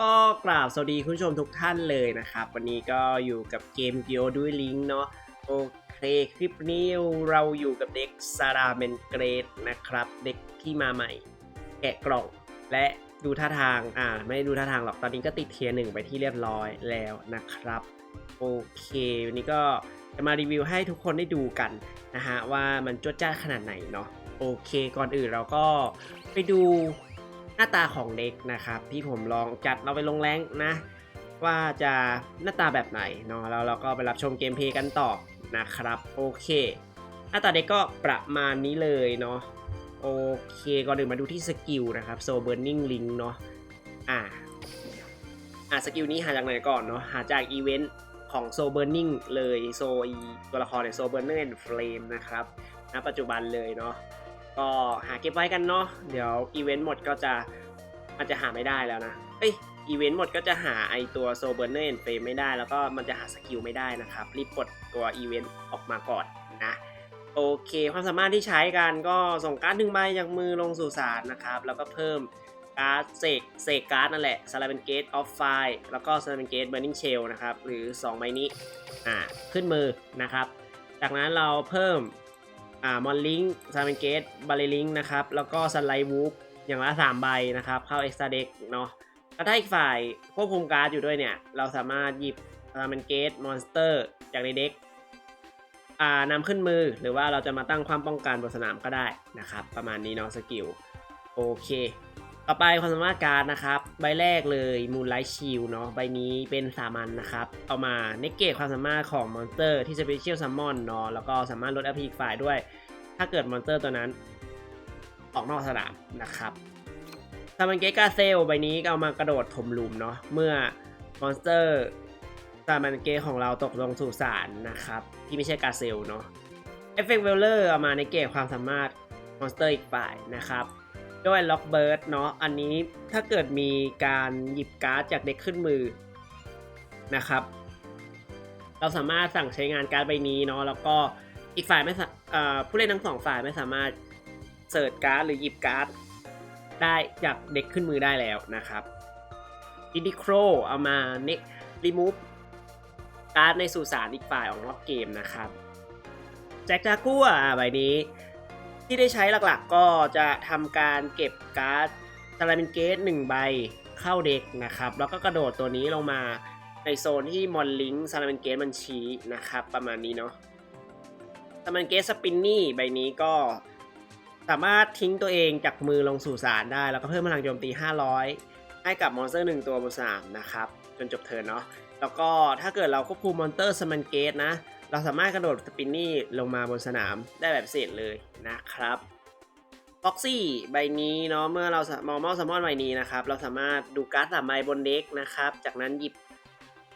ก็กราบสวัสดีคุณผู้ชมทุกท่านเลยนะครับ วันนี้ก็อยู่กับเกม g e o ด้วยลิงเนาะโอเคคลิปนี้เราอยู่กับเด็กซาราเมนเกรดนะครับ เด็กที่มาใหม่ แกะกล่องและดูท่าทางอ่าไม่ดูท่าทางหรอกตอนนี้ก็ติดเทียร์หนึ่งไปที่เรียบร้อยแล้วนะครับโอเควันนี้ก็จะมารีวิวให้ทุกคนได้ดูกันนะฮะว่ามันจดจ้าขนาดไหนเนาะโอเคก่อนอื่นเราก็ไปดู น้าตาของเด็กนะครับที่ผมลองจัดเราไปลงแรงนะ ว่าจะหน้าตาแบบไหนเนาะแล้วเราก็ไปรับชมเกมเพลย์กันต่อนะครับโอเค หน้าตาเด็กก็ประมาณนี้เลยเนาะโอเคก่อนอื่นมาดูที่สกิลนะครับโซเบ r ร์นิ่งลิงเนาะอ่าอะสกิลนี้หาจากไหนก่อนเนาะหาจากอีเวนต์ของโซเบ r ร์นิ่งเลยโซอีตัวละครในโซเบ r ร์เนอร์เฟลมนะครับณปัจจุบันเลยเนาะ ก็หาเก็บไว้กันเนาะเดี๋ยวอีเวนต์หมดก็จะมันจะหาไม่ได้แล้วนะเอ้ยอีเวนต์หมดก็จะหาไอตัวโซเบ r ร์เนอร์เฟลมไม่ได้แล้วก็มันจะหาสกิลไม่ได้นะครับ รีบกดตัวอีเวนต์ออกมาก่อนนะโอเค ความสามารถที่ใช้กันก็ส่งการ์ดหนึ่งใบจากมือลงสู่สารนะครับ แล้วก็เพิ่มการ์ดเสกเสกการ์ดนั่นแหละสลาเ e นเกตออฟไฟแล้วก็สลาเ e นเกตเบ r ร์นิงเชลนะครับ หรือ 2 ใบนี้อ่าขึ้นมือนะครับ จากนั้นเราเพิ่ม อ่ามอนลิงซาเมนเกตบาเลลิงนะครับ แล้วก็สไลด์วูฟอย่างละ3ใบนะครับ เข้าเอ็กซ์ตาเด็กเนาะแล้วถ้าอีกฝ่ายควบคุมการ์ดอยู่ด้วยเนี่ย เราสามารถหยิบซาเมนเกตมอนสเตอร์จากในเด็กอ่านำขึ้นมือหรือว่าเราจะมาตั้งความป้องกันบนสนามก็ได้นะครับ ประมาณนี้เนาะสกิลโอเค ต่อไปความสามารถการนะครับ ใบแรกเลย Moonlight Shield เนาะใบนี้เป็นสามัญนนะครับ เอามาเนเกตความสามารถของมอนสเตอร์ที่ Special Summon เนาะแล้วก็สามารถลด AP อีกฝ่ายด้วย ถ้าเกิดมอนสเตอร์ตัวนั้น ออกนอกสนามนะครับซามันเกกาเซลใบนี้เอามากระโดดถมหลุมเนาะเมื่อมอนสเตอร์ซามันเกของเราตกลงสู่สารนะครับ ที่ไม่ใช่กาเซลเนาะเอฟเฟกต์เวลเลอร์เอามาในเกตความสามารถมอนสเตอร์อีกฝ่ายนะครับ ด้วยล็อกเบิร์ดเนาะอันนี้ถ้าเกิดมีการหยิบการ์ดจากเด็กขึ้นมือนะครับ เราสามารถสั่งใช้งานการ์ดใบนี้เนาะแล้วก็อีกฝ่ายไม่สาเอ่อผู้เล่นทั้งสองฝ่ายไม่สามารถเสิร์ชการ์ดหรือหยิบการ์ดได้จากเด็กขึ้นมือได้แล้วนะครับดิดิโครเอามาเน็กรีมูฟการ์ดในสุสานอีกฝ่ายออกนอกเกมนะครับแจ็คจากัวใบนี้ ที่ได้ใช้หลักๆ ก็จะทำการเก็บการ์ดซาลเมนเกตหนึ่งใบเข้าเด็กนะครับ แล้วก็กระโดดตัวนี้ลงมาในโซนที่มอนลิงซาลเมนเกตมันชี้นะครับ ประมาณนี้เนาะซาลเมนเกตสปินนี่ใบนี้ก็สามารถทิ้งตัวเองจากมือลงสู่สารได้ แล้วก็เพิ่มพลังโจมตี 500 ให้กับมอนสเตอร์หนึ่งตัวบนสนามนะครับ จนจบเทิร์นเนาะแล้วก็ถ้าเกิดเราควบคุมมอนสเตอร์สมันเกตนะ เราสามารถกระโดดสปินนี่ลงมาบนสนามได้แบบเศษเลยนะครับฟ็อกซี่ใบนี้เนาะเมื่อเรามอมอลซัมมอนใบนี้นะครับ เราสามารถดูการ์ดสามใบบนเด็กนะครับ จากนั้นหยิบ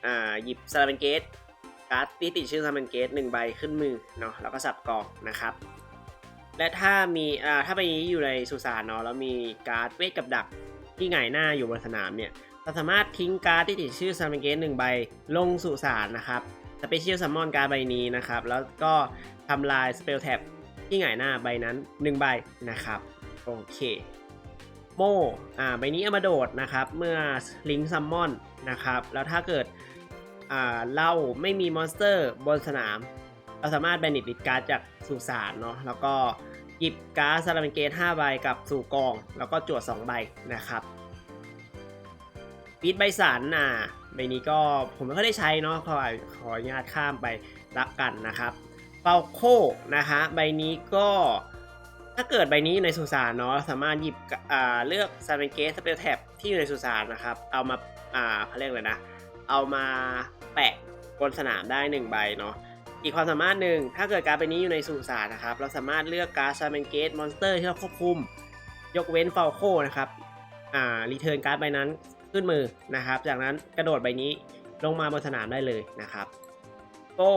อ่าหยิบซาลาเมนเกตการ์ดที่ติดชื่อซาลาเมนเกตหนึ่งใบขึ้นมือเนาะแล้วก็สับกองนะครับ และถ้ามีอ่าถ้าใบนี้อยู่ในสุสานเนาะแล้วมีการ์ดเวทกับดัก ที่หงายหน้าอยู่บนสนามเนี่ยเราสามารถทิ้งการ์ดที่ติดชื่อซาลาเมเกตหนึ่งใบลงสุสานนะครับสเปเชียลซัมมอนการ์ดใบนี้นะครับ แล้วก็ทำลายสเปลแท็บที่หงายหน้าใบนั้น 1 ใบนะครับ โอเคโมอ่าใบนี้เอามาโดดนะครับ เมื่อลิงซัมมอนนะครับ แล้วถ้าเกิดอ่าเราไม่มีมอนสเตอร์บนสนาม เราสามารถแบนิดลิดการ์ดจากสุสานเนาะแล้วก็ หยิบการ์ดซาลาเมนเกต5ใบกับสู่กอง แล้วก็จวด2ใบนะครับปีดใบสันอะใบนี้ก็ผมไม่ค่อยได้ใช้เนาะขอขออนุญาตข้ามไปรับกันนะครับเปาโคนะฮะใบนี้ก็ถ้าเกิดใบนี้อยู่ในสุสานเนาะสามารถหยิบอ่าเลือกซาเมนเกสสเปลแท็บที่อยู่ในสุสานนะครับเอามาอ่าเขาเรียกเลยนะ เอามาแปะบนสนามได้หนึ่งใบเนาะ อีกความสามารถหนึ่งถ้าเกิดการ์ดใบนี้อยู่ในสุสานนะครับ เราสามารถเลือกการ์ดซาเมนเกสมอนสเตอร์ที่เราควบคุม ยกเว้นเฟลโคนะครับอ่ารีเทิร์นการ์ดใบนั้นขึ้นมือนะครับ จากนั้นกระโดดใบนี้ลงมาบนสนามได้เลยนะครับโก้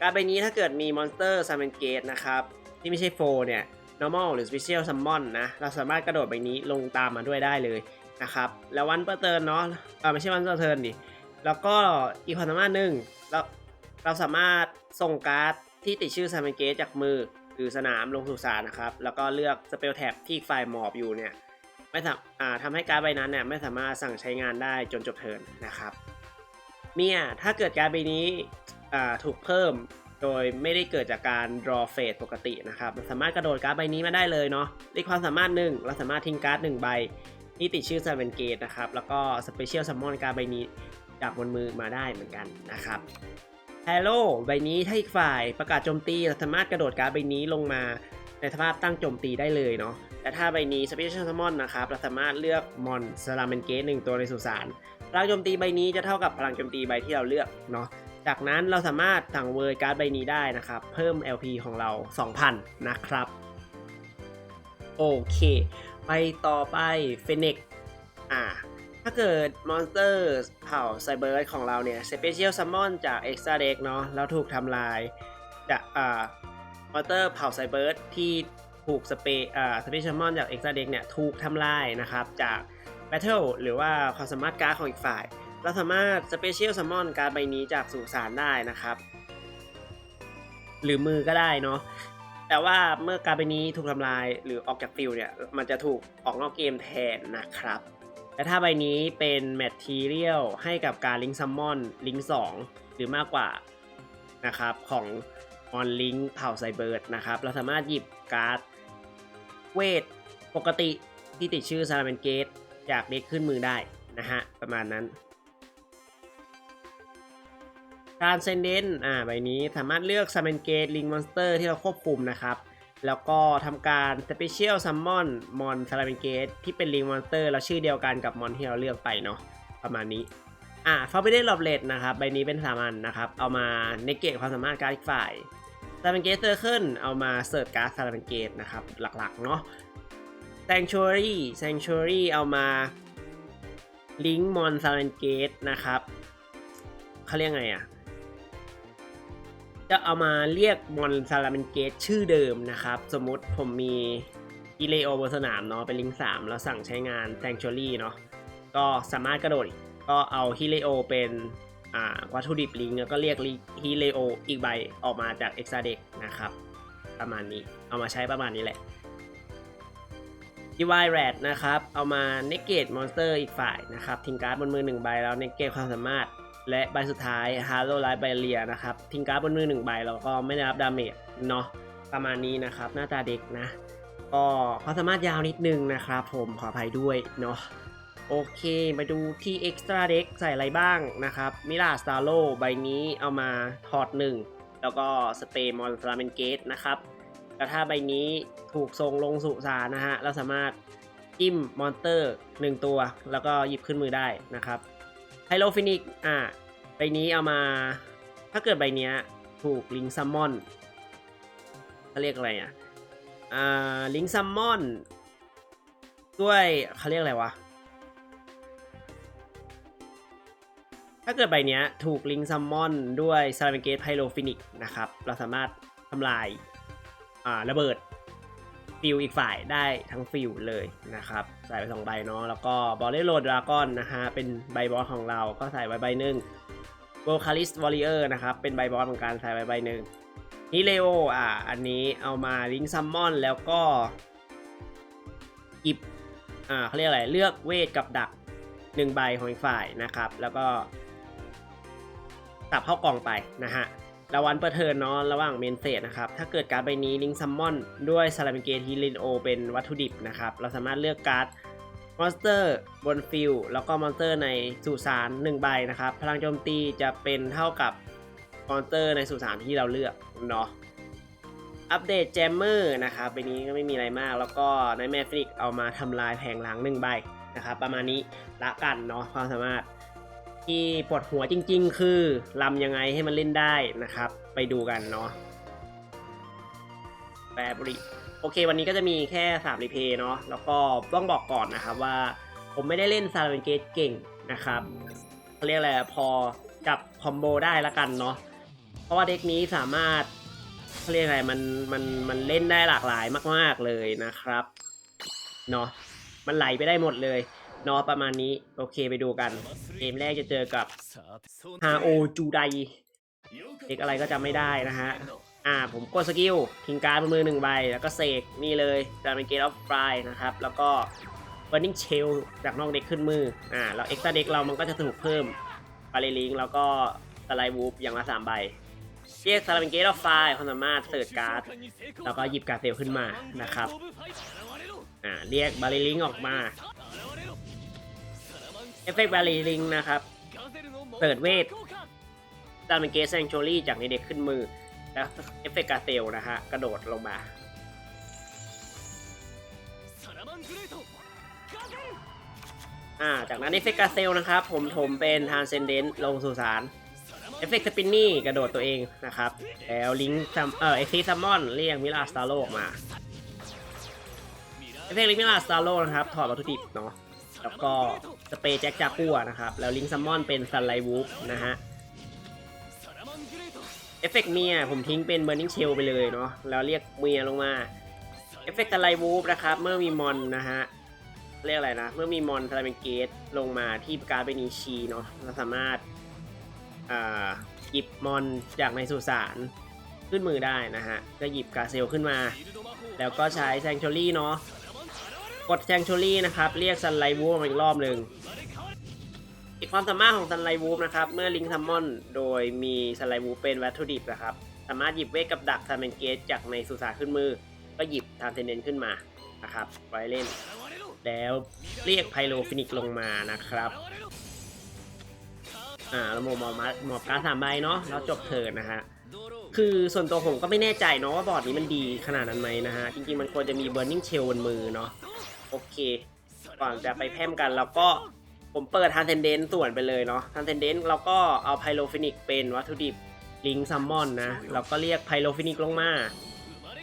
การดใบนี้ถ้าเกิดมีมอนสเตอร์ซาเมนเกตนะครับที่ไม่ใช่โฟเนี่ย normal หรือ special summon นะเราสามารถกระโดดใบนี้ลงตามมาด้วยได้เลยนะครับแล้ววันเปอร์เทิร์นเนาะอ่าไม่ใช่วันเปอร์เทิร์นดิแล้วก็อีกความสามารถหนึ่งเรา เราสามารถส่งการ์ดที่ติดชื่อซามนเกตจากมือหรือสนามลงสู่สารนะครับ แล้วก็เลือกสเปลแท็บที่ฝ่ายหมอบอยู่เนี่ยไม่สามอ่าทำให้การ์ดใบนั้นเนี่ยไม่สามารถสั่งใช้งานได้จนจบเทิร์นนะครับเนี่ยถ้าเกิดการ์ดใบนี้อ่าถูกเพิ่มโดยไม่ได้เกิดจากการ draw phase ปกตินะครับเราสามารถกระโดดการ์ดใบนี้มาได้เลยเนาะด้วยความสามารถหนึ่งเราสามารถทิ้งการ์ดหนึ่งใบที่ติดชื่อ Seven Gate นะครับ แล้วก็ Special Summon การ์ดใบนี้จากบนมือมาได้เหมือนกันนะครับ h ฮโ o ใบนี้ถ้าอีกฝ่ายประกาศโจมตีเราสามารถกระโดดการ์ดใบนี้ลงมาในสภาพตั้งโจมตีได้เลยเนาะแต่ถ้าใบนี้ Special Summon นะครับเราสามารถเลือกมอนสลาเมนเกตหนึ่งตัวในสุสานพลังโจมตีใบนี้จะเท่ากับพลังโจมตีใบที่เราเลือกเนาะจากนั้นเราสามารถสั่งเวอร์การ์ดใบนี้ได้นะครับ เพิ่ม LP ของเรา 2,000 นะครับ โอเค ไปต่อไปเฟเน็กอ่า ถ้าเกิดมอนสเตอร์เผ่าไซเบอร์ของเราเนี่ยสเปเชียลซัมมอนจากเอ็กซ์ตร้าเด็กเนาะแล้วถูกทำลายจากอ่ามอนสเตอร์เผ่าไซเบอร์ที่ถูกสเปอ่าสเปเชียลซัมมอนจากเอ็กซ์ตร้าเด็กเนี่ยถูกทำลายนะครับจากแบทเทิลหรือว่าความสามารถการ์ดของอีกฝ่าย เราสามารถสเปเชียลซัมมอนการ์ดใบนี้จากสุสานได้นะครับ หรือมือก็ได้เนาะแต่ว่าเมื่อการ์ดใบนี้ถูกทำลายหรือออกจากฟิลเนี่ยมันจะถูกออกนอกเกมแทนนะครับ แต่ถ้าใบนี้เป็นแมททีเรียลให้กับการลิงซัมมอนลิง2หรือมากกว่านะครับของออนลิงเผ่าไซเบิร์ดนะครับเราสามารถหยิบการ์ดเวทปกติที่ติดชื่อซาลาเมนเกตจากเด็กขึ้นมือได้นะฮะประมาณนั้น Transcendent อ่าใบนี้สามารถเลือก Summon Gate Link Monster ที่เราควบคุมนะครับ แล้วก็ทำการ Special Summon Mon s a l a m e n Gate ที่เป็น Link Monster แล้วชื่อเดียวกันกับมอนที่เราเลือกไปเนาะประมาณนี้ อ่า Forbidden l o b l e t นะครับ ใบนี้เป็นสามัญนะครับ เอามาในเกตความสามารถการอีกฝ่าย s a l a m e n Gate Circle เอามาเสิร์ชการ์ด s a l a m e n Gate นะครับ หลักๆเนาะ Sanctuary Sanctuary เอามา Link Mon s a l a m e n Gate นะครับเขาเรียกไงอะ จะเอามาเรียกมอนซาลาเมนเกตชื่อเดิมนะครับ สมมติผมมีอีเลโอบนสนามเนาะเป็นลิงก์3แล้วสั่งใช้งาน Sanctuary เนาะก็สามารถกระโดดก็เอาฮิเลโอเป็นวัตถุดิบลิงแล้วก็เรียกฮิเลโออีกใบออกมาจาก e x a d e c นะครับ ประมาณนี้เอามาใช้ประมาณนี้แหละ Divine Rat นะครับ เอามา Negate Monster อีกฝ่ายนะครับทิ้งการ์ดบนมือ1ใบแล้ว Negate ความสามารถ และใบสุดท้าย Halo Light Barrier นะครับ ทิ้งการ์ดบนมือ1ใบแล้วก็ไม่ได้รับดาเมจเนาะประมาณนี้นะครับ หน้าตาเด็กนะ ก็ความสามารถยาวนิดนึงนะครับ ผมขออภัยด้วยเนาะโอเค มาดูที่ Extra Deck ใส่อะไรบ้างนะครับมิลาสตาโลใบนี้เอามาถอด1แล้วก็สเปรย์มอนสลาเมนเกตนะครับแล้วถ้าใบนี้ถูกส่งลงสุสานนะฮะ เราสามารถจิ้มมอนเตอร์ 1 ตัว แล้วก็หยิบขึ้นมือได้นะครับ ไฮโลฟินิกอ่าใบนี้เอามา ถ้าเกิดใบเนี้ยถูกลิงซัมมอนเขาเรียกอะไรอะอ่าลิงซัมมอน ด้วยเขาเรียกอะไรวะ ถ้าเกิดใบเนี้ยถูกลิงซัมมอน ด้วยซาร์เ n นเกตไพโลฟินิกนะครับ เราสามารถทำลายอ่าระเบิด ฟิลอีกฝ่ายได้ทั้งฟิลเลยนะครับ ใส่ไปสองใบเนาะแล้วก็บอลเลโรดราก้อนนะฮะเป็นใบบอสของเราก็ใส่ไว้ใบหนึ่งโกคาลิสวอริเออร์นะครับ เป็นใบบอสเหมือนกันใส่ไว้ใบหนึ่งฮิเลโออ่าอันนี้เอามาลิงซัมมอนแล้วก็หยิบอ่าเขาเรียกอะไรเลือกเวทกับดักหนึ่งใบของอีกฝ่ายนะครับ แล้วก็สับเข้ากล่องไปนะฮะ รางวัลเปิดเทิร์นเนาะระหว่างเมนเฟสนะครับ ถ้าเกิดการ์ดใบนี้ลิงซัมมอนด้วยซาลาเมนเกตฮิลินโอเป็นวัตถุดิบนะครับ เราสามารถเลือกการ์ดมอนสเตอร์บนฟิลแล้วก็มอนสเตอร์ในสุสาน1ใบนะครับ พลังโจมตีจะเป็นเท่ากับมอนสเตอร์ในสุสานที่เราเลือกเนาะอัปเดตแจมเมอร์นะครับใบนี้ก็ไม่มีอะไรมาก แล้วก็ในแมฟริกเอามาทำลายแผงหลัง1ใบนะครับ ประมาณนี้ละกันเนาะความสามารถ ที่ปวดหัวจริง ๆ คือลำยังไงให้มันเล่นได้นะครับ ไปดูกันเนาะแปรบริโอเค วันนี้ก็จะมีแค่3รีเพย์เนาะแล้วก็ต้องบอกก่อนนะครับว่า ผมไม่ได้เล่นซาร์เวนเกตเก่งนะครับเขาเรียกอะไรพอจับคอมโบได้ละกันเนาะเพราะว่าเด็กนี้สามารถเขาเรียกอะไรมันมันมันเล่นได้หลากหลายมาก ๆเลยนะครับเนาะมันไหลไปได้หมดเลย เนาะประมาณนี้ โอเคไปดูกัน เกมแรกจะเจอกับฮาโอจูไดเด็กอะไรก็จำไม่ได้นะฮะ อ่าผมกดสกิลทิ้งการ์ดบนมือหนึ่งใบ แล้วก็เสกนี่เลยจะเป็นเกตออฟฟลายนะครับ แล้วก็ Burning Shell จากนอกเด็กขึ้นมือ อ่าแล้ว Extra Deck เรามันก็จะถูกเพิ่มบาเลลิงแล้วก็สไลด์วูฟอย่างละ3ใบเรียกซาลาเมนเกตออฟไฟความสามารถเสิร์ชการ์ด แล้วก็หยิบการ์ดเซลขึ้นมานะครับ อ่า เรียกบาเลลิงออกมาเอฟเฟกต์บาเลลิงนะครับเปิดเวทซาลาเมนเกตแซงโชลี่จากในเด็กขึ้นมือ แล้วเอฟเฟกต์กาเซลนะฮะ กระโดดลงมา อ่า จากนั้นเอฟเฟกต์กาเซลนะครับ ผมถมเป็นทานเซนเดนต์ลงสู่สารเอฟเฟกต์สปินนี่กระโดดตัวเองนะครับ แล้วลิงก์ซัมเอ่อเอ็กซีซัมมอนเรียกมิลาสตาโลออกมา เอฟเฟกต์ลิงก์มิลาสตาโลนะครับ ถอดวัตถุดิบเนาะ แล้วก็สเปรย์แจ็คจากัวนะครับ แล้วลิงซัมมอนเป็นซันไลวูฟนะฮะ เอฟเฟกต์เมียผมทิ้งเป็นเบ r ร์ i ิงเชลไปเลยเนาะ แล้วเรียกเมียลงมา เอฟเฟกต์ซันไลวูฟนะครับ เมื่อมีมอนนะฮะ เรียกอะไรนะ เมื่อมีมอนทาราเมนเกตลงมาที่การ์ดเบนีชีเนาะเราสามารถอ่าหยิบมอนจากในสุสานขึ้นมือได้นะฮะ ก็หยิบกาเซลขึ้นมา แล้วก็ใช้แซงช u รี่เนาะ กดแซงช u รี่นะครับ เรียกซันไลวูฟอีกรอบหนึ่งอีกความสามารถของซันไลวูฟนะครับ เมื่อลิงซัมมอน โดยมีซันไลวูฟเป็นวัตถุดิบนะครับ สามารถหยิบเวทกับดักทาเมนเกตจากในสุสานขึ้นมือ ก็หยิบทานเทนเดนขึ้นมานะครับไว้เล่น แล้วเรียกไพโลฟินิกลงมานะครับอ่าแล้วหมอบมอบมาหมอบการสามใบเนาะแล้วจบเทิร์นนะฮะคือส่วนตัวผมก็ไม่แน่ใจเนาะว่าบอร์ดนี้มันดีขนาดนั้นไหมนะฮะ จริงๆมันควรจะมี Burning Shell บนมือเนาะ โอเค ก่อนจะไปแพมกันเราก็ผมเปิด Transcendent ส่วนไปเลยเนาะ Transcendent เราก็เอาไพโลฟินิกเป็นวัตถุดิบลิงซัมมอนนะ เราก็เรียกไพโลฟินิกลงมา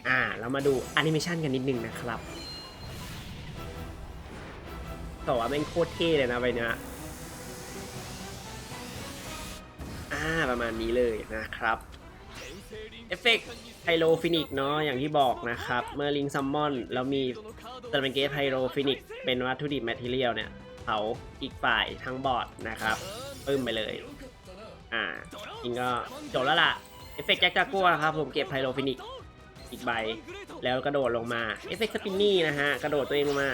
อ่า เรามาดูแอนิเมชันกันนิดนึงนะครับแต่ว่าแม่งโคตรเท่เลยนะใบเนี้ยอ่า ประมาณนี้เลยนะครับ เอฟเฟกต์ ไฮโลฟินิกเนาะอย่างที่บอกนะครับ เมื่อลิงซัมมอนแล้วมีเตอร์เมนเกตไฮโลฟินิกเป็นวัตถุดิบแมทเทียลเนี่ยเผาอีกฝ่ายทั้งบอร์ดนะครับปึ้มไปเลย อ่าจริงก็จบแล้วล่ะ เอฟเฟกต์แจ็คจากัวครับผมเก็บไฮโลฟินิกอีกใบ แล้วกระโดดลงมา เอฟเฟกต์สปินนี่นะฮะ กระโดดตัวเองลงมา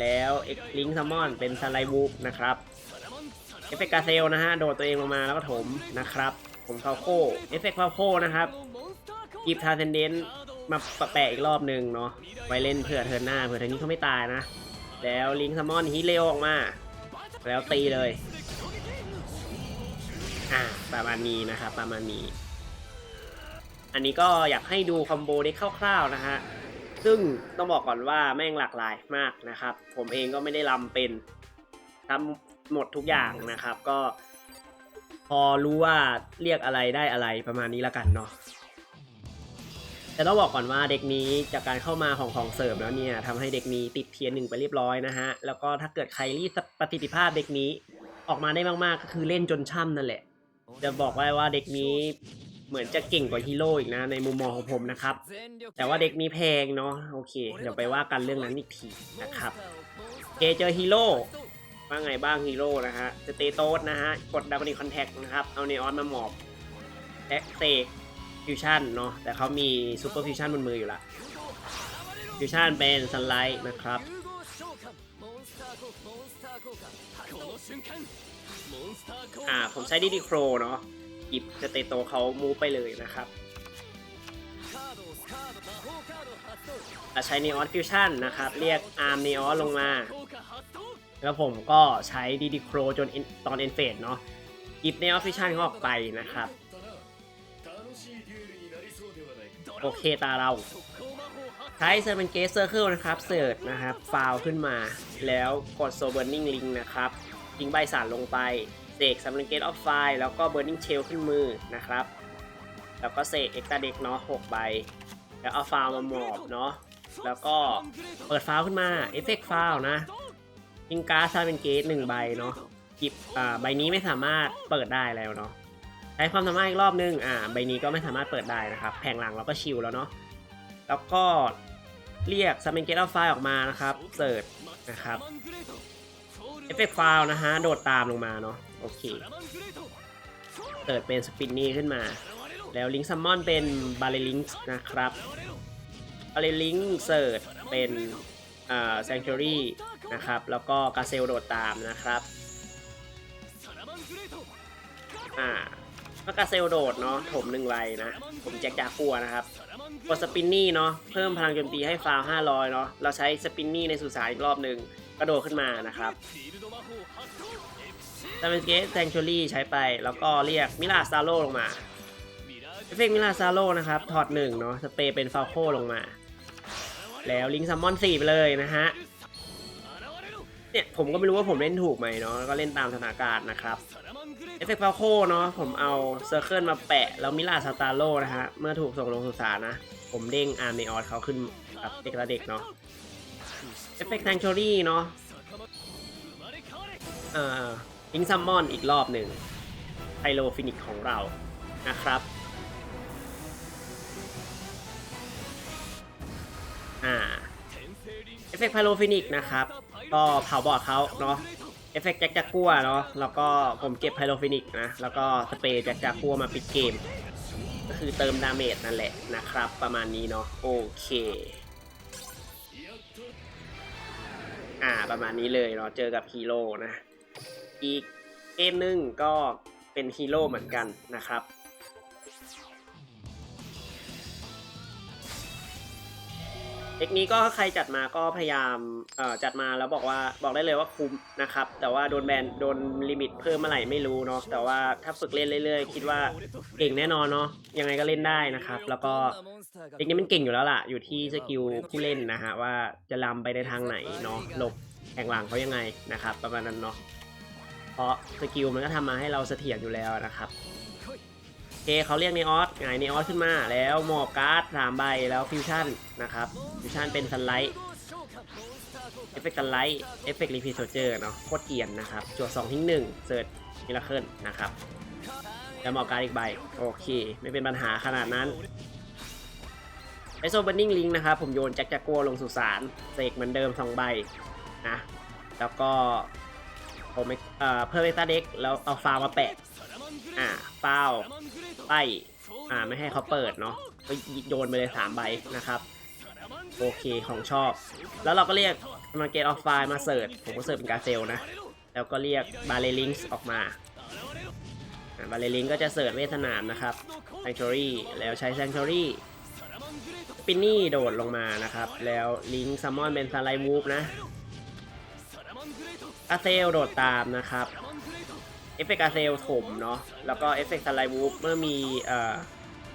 แล้วเอ็กลิงซัมมอนเป็นสไลวูฟนะครับเอฟเฟกต์กาเซลนะฮะ โดดตัวเองลงมาแล้วก็ถมนะครับ ผมเทาโคเอฟเฟกต์พาโคนะครับ หยิบทาเซนเดนมาแปะอีกรอบหนึ่งเนาะไว้เล่นเผื่อเทิร์นหน้าเผื่อเทิร์นนี้เขาไม่ตายนะ แล้วลิงซัมมอนฮีเร็วออกมา แล้วตีเลย อ่าประมาณนี้นะครับประมาณนี้ อันนี้ก็อยากให้ดูคอมโบได้คร่าวๆนะฮะซึ่งต้องบอกก่อนว่าแม่งหลากหลายมากนะครับ ผมเองก็ไม่ได้ลำเป็นทำหมดทุกอย่างนะครับ ก็ พอรู้ว่าเรียกอะไรได้อะไรประมาณนี้ละกันเนาะ แต่ต้องบอกก่อนว่าเด็กนี้จากการเข้ามาของของเสริมแล้วเนี่ยทำให้เด็กนี้ติดเทียร์หนึ่งไปเรียบร้อยนะฮะ แล้วก็ถ้าเกิดใครรีดประสิทธิภาพเด็กนี้ออกมาได้มาก ๆ ก็คือเล่นจนช่ำนั่นแหละ จะบอกไว้ว่าเด็กนี้เหมือนจะเก่งกว่าฮีโร่อีกนะในมุมมองของผมนะครับ แต่ว่าเด็กนี้แพงเนาะโอเค เดี๋ยวไปว่ากันเรื่องนั้นอีกทีนะครับเจเจอฮีโร่ว่าไงบ้างฮีโร่นะฮะสเตโตสนะฮะกดดับเบิลคอนแทคนะครับเอาเนออนมาหมอบแอ็กเซ ฟิวชั่นเนาะแต่เขามีซูเปอร์ฟิวชั่นบนมืออยู่ละฟิวชั่นเป็นซันไลท์นะครับอ่าผมใช้ดีดีโครเนาะหยิบสเตโตเขามูฟไปเลยนะครับอใช้นีออนฟิวชั่นนะครับ เรียกอาร์มนีออนลงมา แล้วผมก็ใช้ดีดีโครจนตอนเอ็นเฟดเนาะหยิบนีออนฟิวชั่นเขาออกไปนะครับ โอเคตาเรา ใช้เซอร์เป็นเกสเซอร์เคิลนะครับ เสิร์ชนะครับฟาวขึ้นมา แล้วกดโซเบอร์นิ่งลิงนะครับทิ้งใบสารลงไปเสกซัมเบนเกตออฟไฟแล้วก็เบอร์นิ่งเชลขึ้นมือนะครับ แล้วก็เสกเอ็กตาเด็กเนาะ6ใบ แล้วเอาฟาวมาหมอบเนาะแล้วก็เปิดฟาวขึ้นมาเอฟเฟกต์ฟาวนะทิ้งการ์ดซาเป็นเกตหนึ่งใบเนาะหยิบอ่าใบนี้ไม่สามารถเปิดได้แล้วเนาะ ใช้ความสามารถอีกรอบนึง อ่า ใบนี้ก็ไม่สามารถเปิดได้นะครับ แผงหลังเราก็ชิลแล้วเนาะ แล้วก็เรียก s u m m o n Get Out File ออกมานะครับเสิร์ชนะครับ เอฟเฟกต์ฟาวนะฮะ โดดตามลงมาเนาะ โอเคเสิร์ชเป็นสปินนี่ขึ้นมา แล้วลิงซัมมอนเป็นบาเลลิงนะครับบาเลลิงเสิร์ชเป็นอ่า Sanctuary นะครับ แล้วก็กาเซลโดดตามนะครับ อ่า ก็กาเซลโดดเนาะถมหนึ่งใบนะ ผมแจ็คจากัวนะครับกดสปินนี่เนาะเพิ่มพลังโจมตีให้ฟาว500 เนาะเราใช้สปินนี่ในสุสานอีกรอบหนึ่งกระโดดขึ้นมานะครับซาเมนเกตแซงชูรี่ใช้ไปแล้วก็เรียกมิลาซาโลลงมาเอฟเฟกมิลาซาโลนะครับ ถอดหนึ่งเนาะสเปรย์เป็นฟาโคลงมา แล้วลิงซัมมอน4ไปเลยนะฮะเนี่ยผมก็ไม่รู้ว่าผมเล่นถูกไหมเนาะก็เล่นตามสถานการณ์นะครับ เอฟเฟกต์ฟาโคเนาะผมเอาเซอร์เคิลมาแปะ แล้วมิลาสตาโลนะฮะ เมื่อถูกส่งลงสุสานนะ ผมเด้งอาร์เมออสเขาขึ้นกับเด็กระเด็กเนาะเอฟเฟกต์แทงชอรี่เนาะเอ่อลิงซัมมอนอีกรอบหนึ่งไพโลฟินิกของเรานะครับอ่าเอฟเฟกต์ไพโลฟินิกนะครับ ก็เผาบอดเขาเนาะ เอฟเฟกต์แจ็คจากัวเนาะแล้วก็ผมเก็บไพโลฟินิกนะ แล้วก็สเปรย์แจ็คจากัวมาปิดเกม ก็คือเติมดาเมจนั่นแหละนะครับ ประมาณนี้เนาะโอเค อ่าประมาณนี้เลยเนาะเจอกับฮีโร่นะ อีกเกมหนึ่งก็เป็นฮีโร่เหมือนกันนะครับ เด็กนี้ก็ใครจัดมาก็พยายามเอ่อจัดมาแล้วบอกว่าบอกได้เลยว่าคุ้มนะครับแต่ว่าโดนแบนโดนลิมิตเพิ่มเมื่อไหร่ไม่รู้เนาะแต่ว่าถ้าฝึกเล่นเรื่อยๆ คิดว่าเก่งแน่นอนเนาะยังไงก็เล่นได้นะครับ แล้วก็เด็กนี้มันเก่งอยู่แล้วล่ะ อยู่ที่สกิลผู้เล่นนะฮะว่าจะลำไปในทางไหนเนาะหลบแข่งหลังเขายังไงนะครับ ประมาณนั้นเนาะเพราะสกิลมันก็ทำมาให้เราเสถียรอยู่แล้วนะครับ เคเขาเรียกเนออสไงเนออสขึ้นมาแล้วหมอบการ์ดสามใบแล้วฟิวชั่นนะครับฟิวชั่นเป็นซันไลท์เอฟเฟกต์ซันไลท์เอฟเฟกต์รีพีโซเจอร์เนาะโคตรเกียนนะครับจวดสองทิ้งหนึ่งเสิร์ชมิราเคิลนะครับแล้วหมอบการ์ดอีกใบ โอเค ไม่เป็นปัญหาขนาดนั้นไอโซบันนิ่งลิงนะครับ ผมโยนแจ็คจากัวลงสุสานเสกเหมือนเดิม 2 ใบนะ แล้วก็ผมเอ่อเพิ่มเอ็กซ์ตาเด็กแล้วเอาฟาวมาแปะอ่าฟาว ไล่อ่าไม่ให้เขาเปิดเนาะก็โยนไปเลยสามใบนะครับ โอเคของชอบ แล้วเราก็เรียกมาเกตออฟไฟมาเสิร์ชผมก็เสิร์ชเป็นกาเซลนะ แล้วก็เรียกบาเลลิงส์ออกมาบาเลลิงก็จะเสิร์ชเวทนามนะครับแซง t อรี่แล้วใช้แซง t อรี่ปินนี่โดดลงมานะครับ แล้วลิงซัมมอนเป็นสไลวูฟนะกาเซลโดดตามนะครับ เอฟเฟกต์อาเซลถมเนาะแล้วก็เอฟเฟกต์สไลวูฟเมื่อมีเอ่อ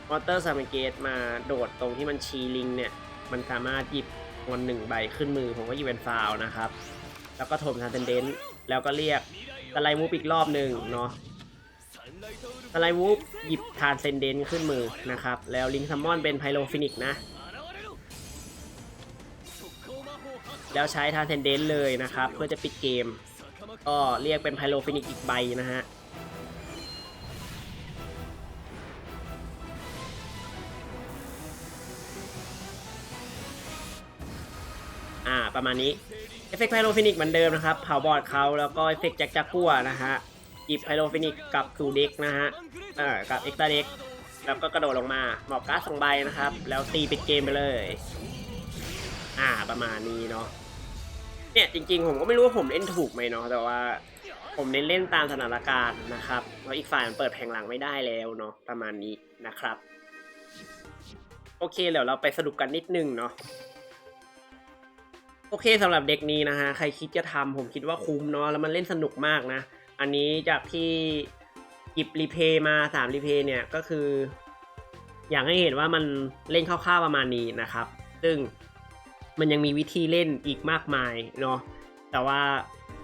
มอเตอร์ซามเกตมาโดดตรงที่มันชีลิงเนี่ย มันสามารถหยิบวันหนึ่งใบขึ้นมือผมก็หยิบเป็นฟาวนะครับ แล้วก็ถมทานเทนเดนต์แล้วก็เรียกสไลวูฟอีกรอบหนึ่งเนาะสไลวูฟหยิบทานเซนเดนต์ขึ้นมือนะครับ แล้วลิงซัมมอนเป็นไพโลฟินิกนะแล้วใช้ทานเทนเดนต์เลยนะครับ เพื่อจะปิดเกม ก็เรียกเป็นไพโลฟินิกอีกใบนะฮะอ่าประมาณนี้เอฟเฟกต์ไพโลฟินิกเหมือนเดิมนะครับเผาบอดเขาแล้วก็เอฟเฟกต์แจ็คจักกัวนะฮะหยิบไพโลฟินิกกับซูเด็กนะฮะเอ่อกับเอ็กตาเด็กแล้วก็กระโดดลงมาหมอบการ์ดสองใบนะครับ แล้วตีปิดเกมไปเลย อ่าประมาณนี้เนาะ เนี่ยจริงๆ ผมก็ไม่รู้ว่าผมเล่นถูกไหมเนาะแต่ว่า ผมเน้นเล่นตามสถานการณ์นะครับเพราะอีกฝ่ายมันเปิดแผงหลังไม่ได้แล้วเนาะประมาณนี้นะครับ โอเคเดี๋ยวเราไปสรุปกันนิดนึงเนาะโอเคสำหรับเด็กนี้นะฮะใครคิดจะทำผมคิดว่าคุ้มเนาะแล้วมันเล่นสนุกมากนะ อันนี้จากที่หยิบรีเพย์มา3รีเพย์เนี่ยก็คือ อยากให้เห็นว่ามันเล่นคร่าวๆประมาณนี้นะครับ ซึ่ง มันยังมีวิธีเล่นอีกมากมายเนาะแต่ว่า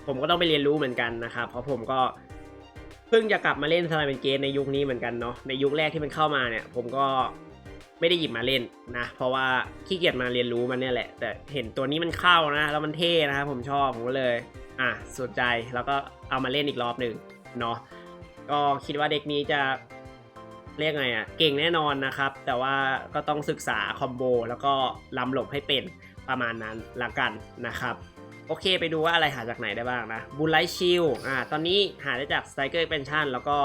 ผมก็ต้องไปเรียนรู้เหมือนกันนะครับเพราะผมก็เพิ่งจะกลับมาเล่นสไลด์เป็นเกมในยุคนี้เหมือนกันเนาะในยุคแรกที่มันเข้ามาเนี่ย ผมก็ไม่ได้หยิบมาเล่นนะ เพราะว่าขี้เกียจมาเรียนรู้มันเนี่ยแหละ แต่เห็นตัวนี้มันเข้านะแล้วมันเท่นะครับผมชอบผมก็เลย อะสนใจแล้วก็เอามาเล่นอีกรอบหนึ่งเนาะก็คิดว่าเด็กนี้จะเรียกไงอะ่ะเก่งแน่นอนนะครับ แต่ว่าก็ต้องศึกษาคอมโบแล้วก็ลำหลบให้เป็น ประมาณนั้นละกันนะครับโอเคไปดูว่าอะไรหาจากไหนได้บ้างนะบูลไลชิลอ่าตอนนี้หาได้จากสไตเกอร์เพนชั่นแล้วก็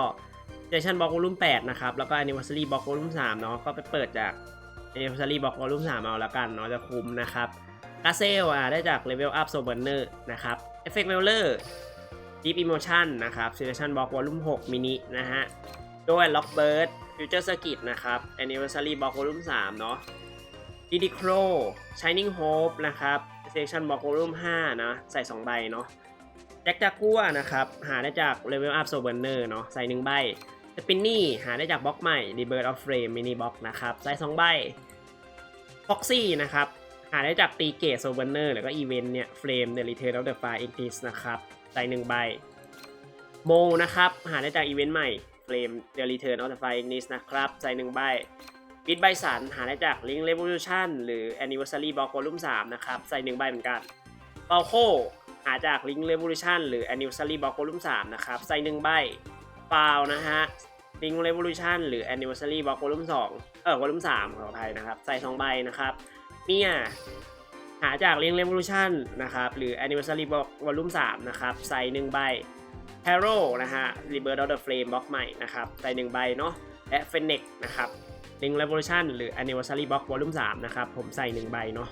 เจชั่นบล็อกวอลุ่ม8นะครับ แล้วก็ Anniversary บล็อกวอลุ่ม3เนาะก็ไปเปิดจาก Anniversary บล็อกวอลุ่ม3เอาละกันเนาะจะคุ้มนะครับกาเซลอ่าได้จาก Level Up s o b e r n e r นอร์นะครับเอฟเฟกต์เ m ลเลอร์ทีปอิโมชั่นนะครับ Selection Box Volume 6 Mini นะฮะ ด้วย Lockbird Future Circuit นะครับ Anniversary Box Volume 3 เนาะ d d c r o Shining Hope นะครับ Selection Box Volume 5 นะ ใส่ 2 ใบเนาะแจ็คจากกัวนะครับ หาได้จาก Level Up s o b u r n e r เนาะใส่ 1 ใบสปินนี่หาได้จากบล็อกใหม่ Rebirth of Frame Mini Box นะครับ ใส่ 2 ใบ Foxy นะครับ หาได้จากตีเกตโซเวเนอร์หรือก็อีเวนต์เนี่ย Frame The Return of the Fire Ignis นะครับ ใส่1ใบโมนะครับ หาได้จากอีเวนต์ใหม่ Flame The Return of the Fire Ignis นะครับ ใส่1ใบ บิดไบสันหาได้จาก Link Revolution หรือ Anniversary Box Volume 3นะครับ ใส่1ใบเหมือนกันเปาโคหาจาก Link Revolution หรือ Anniversary Box Volume 3นะครับ ใส่1ใบฟาวนะฮะ Link Revolution หรือ Anniversary Box Volume 2เออ Volume 3ขออภัยนะครับ ใส่2ใบนะครับเนี่ยหาจาก Link Revolution นะครับ หรือ Anniversary Box Volume 3นะครับ ใส่1ใบ h a r o นะฮะ Rebirth of the Flame Box ใหม่นะครับ ใส่1ใบเนาะและ Fennec นะครับ Link Revolution หรือ Anniversary Box Volume 3 นะครับ ผมใส่ 1 ใบเนาะ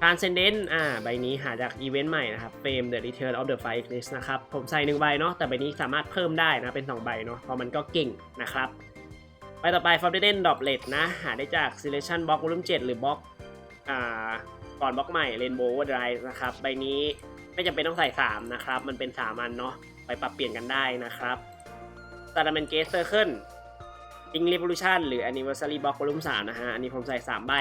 Transcendent อ่า ใบนี้หาจากอีเวนต์ใหม่นะครับ Fame The Return of the Fire Ignis นะครับ ผมใส่ 1 ใบเนาะ แต่ใบนี้สามารถเพิ่มได้นะ เป็น 2 ใบเนาะ เพราะมันก็เก่งนะครับใบต่อไป Forbidden Droplet นะ หาได้จาก Selection Box Volume 7 หรือ Box อ่า ก่อนบล็อกใหม่ Rainbow Drive นะครับ ใบนี้ไม่จำเป็นต้องใส่ 3 นะครับ มันเป็น 3 อันเนาะ ไปปรับเปลี่ยนกันได้นะครับ s a r a m a n Gate Circle Ring Revolution หรือ Anniversary Box Volume 3นะฮะ อันนี้ผมใส่ 3 ใบ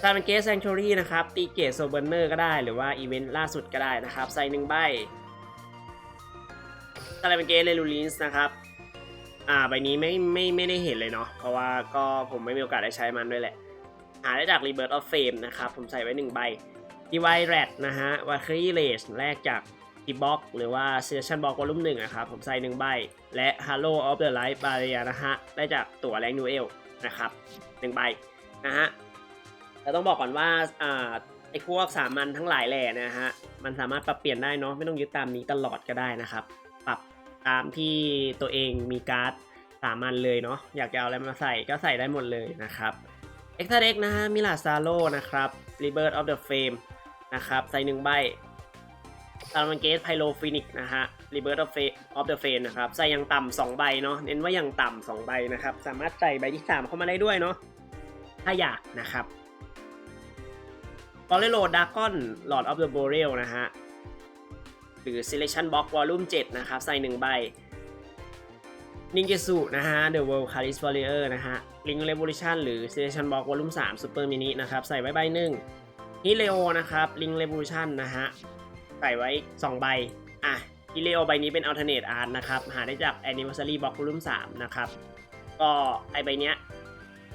s a r a m a n Gate Sanctuary นะครับ ตีเกตโซเบอร์เนอร์ก็ได้ หรือว่าอีเวนต์ล่าสุดก็ได้นะครับ ใส่1ใบ s a r a m a n Gate r e l u l i n s นะครับ อ่า ใบนี้ไม่ไม่ไม่ได้เห็นเลยเนาะ เพราะว่าก็ผมไม่มีโอกาสได้ใช้มันด้วยแหละ หาได้จาก Rebirth of Fame นะครับ ผมใส่ไว้1ใบ Divine Rat นะฮะ w a k e r y Rage แรกจาก t b o x หรือว่า Selection Box Volume 1นะครับ ผมใส่1ใบ และ Halo of the Light Barrier นะฮะ ได้จากตั๋วแรงนูเอลนะครับ1ใบนะฮะแต่ต้องบอกก่อนว่าอ่าไอ้พวกสามัญทั้งหลายแหล่นะฮะ มันสามารถปรับเปลี่ยนได้เนาะไม่ต้องยึดตามนี้ตลอดก็ได้นะครับ ปรับตามที่ตัวเองมีการ์ดสามัญเลยเนาะอยากจะเอาอะไรมาใส่ก็ใส่ได้หมดเลยนะครับเอ็กซ์เด็กนะฮะมิลาซาโลนะครับ Rebirth of the Flame นะครับใส่หนึ่งใบ ซาร์มันเกสไพโลฟินิกนะฮะ Rebirth of Flame of the Flame นะครับใส่ยังต่ำสองใบเนาะเน้นว่ายังต่ำสองใบนะครับ สามารถใส่ใบที่3เข้ามาได้ด้วยเนาะถ้าอยากนะครับกอเลโรดากอน Lord of the Boreal นะฮะหรือ Selection Box Volume 7 นะครับ ใส่1ใบนินเจสุนะฮะ The World Caris Warrior นะฮะ Link Revolution หรือ Selection Box Volume 3 Super Mini นะครับ ใส่ไว้ใบหนึ่งฮิเลโอนะครับ Link Revolution นะฮะ ใส่ไว้ 2 ใบ อะฮิเลโอใบนี้เป็น Alternate Art นะครับ หาได้จาก Anniversary Box Volume 3 นะครับ ก็ไอใบเนี้ย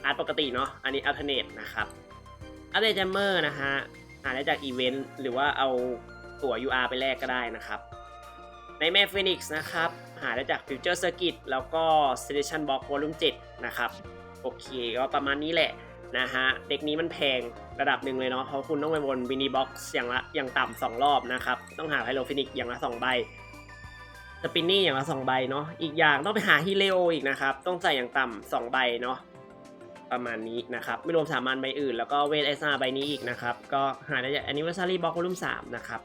อาร์ตปกติเนาะ อันนี้ Alternate นะครับอัปเดต Jammer นะฮะ หาได้จากอีเวนต์หรือว่าเอาตั๋ว UR ไปแลกก็ได้นะครับ ในแม่ฟินิกส์นะครับ หาได้จาก Future Circuit แล้วก็ Selection Box Volume 7 นะครับ โอเค ก็ประมาณนี้แหละ นะฮะเด็กนี้มันแพงระดับหนึ่งเลยเนาะเพราะคุณต้องไปวนวินีบ็อกซ์อย่างละอย่างต่ำสองรอบนะครับ ต้องหาไฮโลฟินิกอย่างละ2ใบสปินนี่อย่างละ2ใบเนาะอีกอย่างต้องไปหาฮิเลโออีกนะครับ ต้องใส่อย่างต่ำ2ใบเนาะประมาณนี้นะครับ ไม่รวมสามัญใบอื่น แล้วก็เวทเอสอาใบนี้อีกนะครับ ก็หาได้จาก Anniversary Box Volume 3นะครับ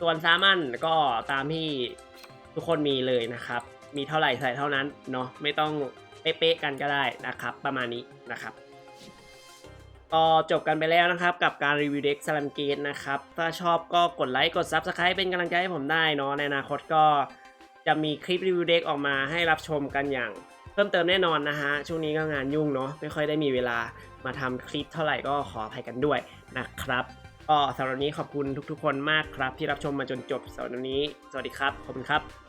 ส่วนสามัญก็ตามที่ทุกคนมีเลยนะครับ มีเท่าไหร่ใส่เท่านั้นเนาะไม่ต้องเป๊ะๆกันก็ได้นะครับ ประมาณนี้นะครับ ก็จบกันไปแล้วนะครับ กับการรีวิวเด็กสลัมเกตนะครับ ถ้าชอบก็กดไลค์กด Subscribe เป็นกำลังใจให้ผมได้เนาะในอนาคตก็จะมีคลิปรีวิวเด็กออกมาให้รับชมกันอย่าง เพิ่มเติมแน่นอนนะฮะ ช่วงนี้ก็งานยุ่งเนาะไม่ค่อยได้มีเวลามาทำคลิปเท่าไหร่ก็ขออภัยกันด้วยนะครับก็สำหรับวันนี้ขอบคุณทุกๆ คนมากครับ ที่รับชมมาจนจบสำหรับวันนี้ สวัสดีครับขอบคุณครับ